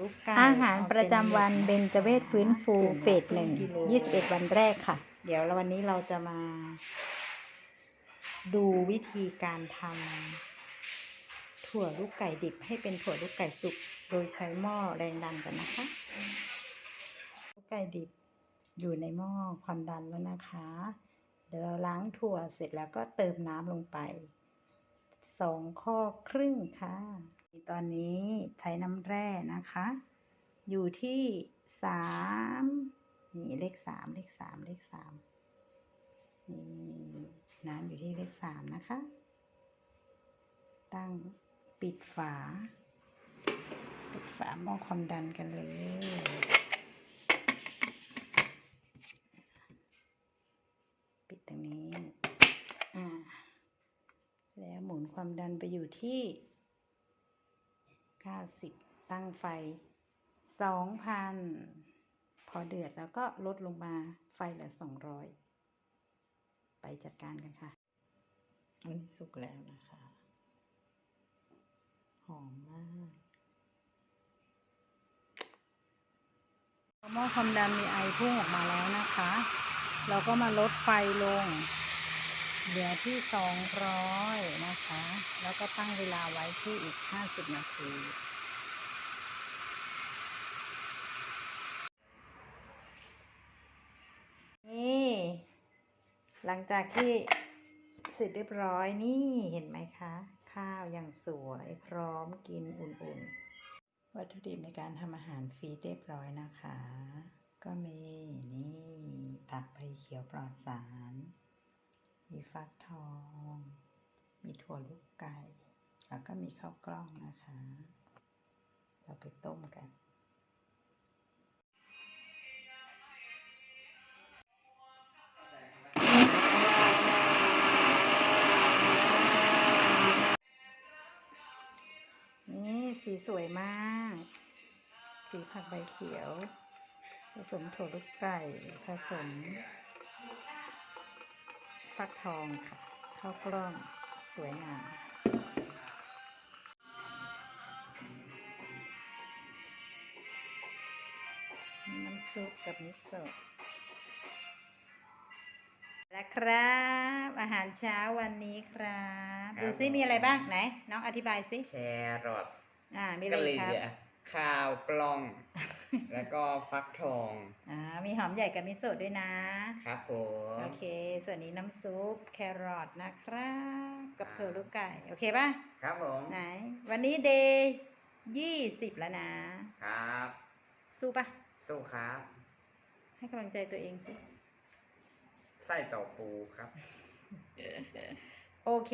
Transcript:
ลูกไก่อาหารประจำวันเบญจเวชฟื้นฟูเฟสหนึ่งยี่สิบเอ็ดวันแรกค่ะ เดี๋ยววันนี้เราจะมา ดูวิธีการทำถั่วลูกไก่ดิบให้เป็นถั่วลูกไก่สุก โดยใช้หม้อแรงดันกันนะคะ ลูกไก่ดิบอยู่ในหม้อความดันแล้วนะคะ เดี๋ยวเราล้างถั่วเสร็จแล้วก็เติมน้ำลงไปสองข้อครึ่งค่ะ ตอนนี้ใช้น้ำแร่นะคะ อยู่ที่สามนี่เลขสามเลขสามเลขสามนี่น้ำอยู่ที่เลขสามนะคะ ตั้งปิดฝา ปิดฝาหม้อความดันกันเลยปิดตรงนี้ อ่า แล้วหมุนความดันไปอยู่ที่ 90ตั้งไฟ2,000พอเดือดแล้วก็ลดลงมาไฟเหลือ200ไปจัดการกันค่ะ อันนี้สุกแล้วนะคะ หอมมากหม้อความดันมีไอพุ่งออกมาแล้วนะคะ เราก็มาลดไฟลง เหลือที่200นะคะ แล้วก็ตั้งเวลาไว้ที่อีก50นาทีนี่ หลังจากที่เสร็จเรียบร้อยนี่เห็นไหมคะ ข้าวอย่างสวยพร้อมกินอุ่นๆ วัตถุดิบในการทำอาหารฟรีดเรียบร้อยนะคะ ก็มีนี่ผักใบเขียวปลอดสาร มีฟักทอง มีถั่วลูกไก่ แล้วก็มีข้าวกล้องนะคะ เราไปต้มกันนี่สีสวยมาก สีผักใบเขียว ผสมถั่วลูกไก่ ผสม ฟักทองค่ะข้าวกล้องสวยงามน้ำซุปกับมิโซะและครับ อาหารเช้าวันนี้ครับครับดูซิมีอะไรบ้างไหน น้องอธิบายซิแครอทอ่ามีอะไรกะเหอีกรี่ครับยข้าวกล้อง แล้วก็ฟักทองอ่ามีหอมใหญ่กับมิโซะด้วยนะ ครับผม โอเค ส่วนนี้น้ำซุปแครอทนะครับ กับถั่วลูกไก่ โอเคป่ะ ครับผม ไหน วันนี้เดย์ยี่สิบแล้วนะ ครับ สู้ป่ะ สู้ครับ ให้กำลังใจตัวเองสิไส้ต่อปูครับ โอเค